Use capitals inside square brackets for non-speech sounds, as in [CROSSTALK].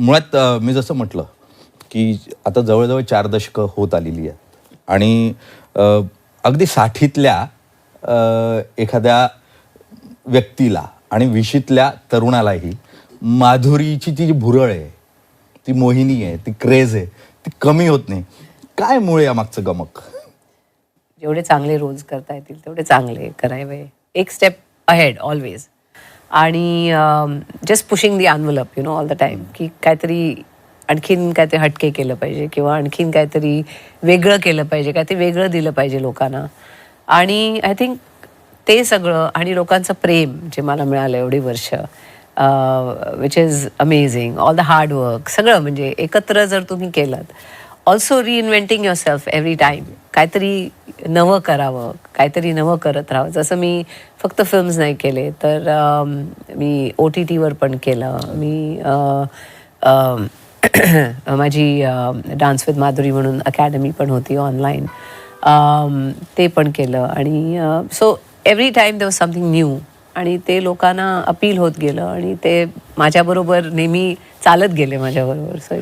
मुळात मी जसं म्हटलं की आता जवळजवळ चार दशकं होत आलेली आहेत. आणि अगदी साठीतल्या एखाद्या व्यक्तीला आणि विशीतल्या तरुणालाही माधुरीची ती जी भुरळ आहे ती मोहिनी आहे ती क्रेज आहे ती कमी होत नाही. काय मुळे या मागचं गमक? जेवढे चांगले रोज करता येतील तेवढे चांगले करायवे एक स्टेप अहेड ऑलवेज आणि just pushing the envelope you know all the time की काहीतरी आणखीन काहीतरी हटके केलं पाहिजे किंवा आणखीन काहीतरी वेगळं केलं पाहिजे काहीतरी वेगळं दिलं पाहिजे लोकांना. आणि आय थिंक ते सगळं आणि लोकांचं प्रेम जे मला मिळालं एवढी वर्ष which is amazing all the hard work सगळं म्हणजे एकत्र जर तुम्ही केलं also reinventing yourself every time काहीतरी नवं करावं काहीतरी नवं करत राहावं. जसं मी फक्त फिल्म्स नाही केले तर मी ओ टी टीवर पण केलं. मी [CLEARS THROAT] माझी डान्स विथ माधुरी म्हणून अकॅडमी पण होती ऑनलाईन ते पण केलं. आणि so every time they was something new आणि ते लोकांना अपील होत गेलं. आणि ते माझ्याबरोबर नेहमी चालत गेले माझ्याबरोबर. सो